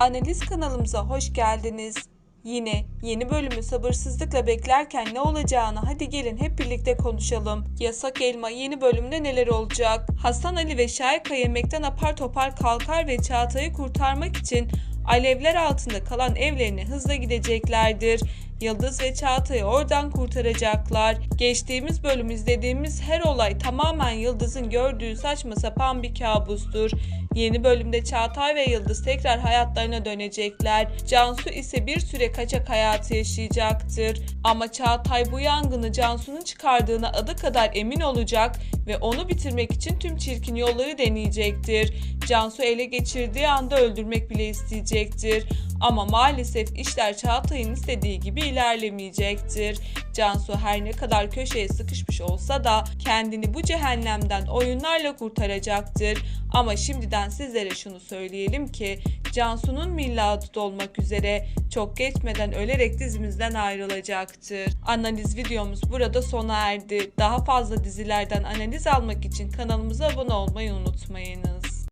Analiz kanalımıza hoş geldiniz. Yine yeni bölümü sabırsızlıkla beklerken ne olacağını hadi gelin hep birlikte konuşalım. Yasak Elma yeni bölümde neler olacak? Hasan Ali ve Şahika yemekten apar topar kalkar ve Çağatay'ı kurtarmak için alevler altında kalan evlerine hızla gideceklerdir. Yıldız ve Çağatay'ı oradan kurtaracaklar. Geçtiğimiz bölüm izlediğimiz her olay tamamen Yıldız'ın gördüğü saçma sapan bir kabustur. Yeni bölümde Çağatay ve Yıldız tekrar hayatlarına dönecekler. Cansu ise bir süre kaçak hayatı yaşayacaktır. Ama Çağatay bu yangını Cansu'nun çıkardığına adı kadar emin olacak ve onu bitirmek için tüm çirkin yolları deneyecektir. Cansu ele geçirdiği anda öldürmek bile isteyecektir. Ama maalesef işler Çağatay'ın istediği gibi ilerlemeyecektir. Cansu her ne kadar köşeye sıkışmış olsa da kendini bu cehennemden oyunlarla kurtaracaktır. Ama şimdiden sizlere şunu söyleyelim ki Cansu'nun miladı dolmak üzere çok geçmeden ölerek dizimizden ayrılacaktır. Analiz videomuz burada sona erdi. Daha fazla dizilerden analiz almak için kanalımıza abone olmayı unutmayınız.